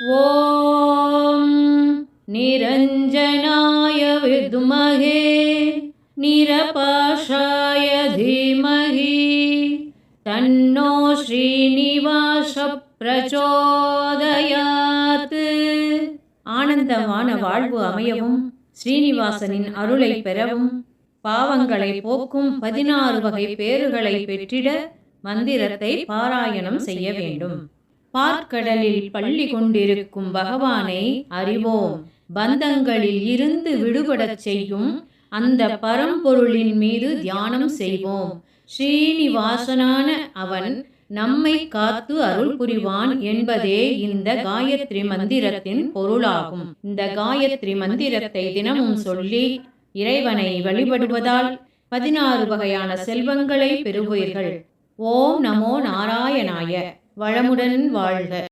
ஓம் நிரஞ்சனாய வித்மகே நிரபாஷாய தீமகி தன்னோ ஸ்ரீனிவாச பிரச்சோதயாத் ஆனந்தமான வாழ்வு அமையவும் ஸ்ரீனிவாசனின் அருளை பெறவும் பாவங்களை போக்கும் பதினாறு வகை பேறுகளை பெற்றிட மந்திரத்தை பாராயணம் செய்ய வேண்டும். பார்க்கடலில் பள்ளி கொண்டிருக்கும் பகவானை அறிவோம். பந்தங்களில் இருந்து விடுபடச் செய்யும் அந்த பரம்பொருளின் மீது தியானம் செய்வோம். ஸ்ரீனிவாசனான அவன் நம்மை காத்து அருள் புரிவான் என்பதே இந்த காயத்ரி மந்திரத்தின் பொருளாகும். இந்த காயத்ரி மந்திரத்தை தினமும் சொல்லி இறைவனை வழிபடுவதால் பதினாறு வகையான செல்வங்களை பெறுவீர்கள். ஓம் நமோ நாராயணாய. வளமுடன் வாழ்க.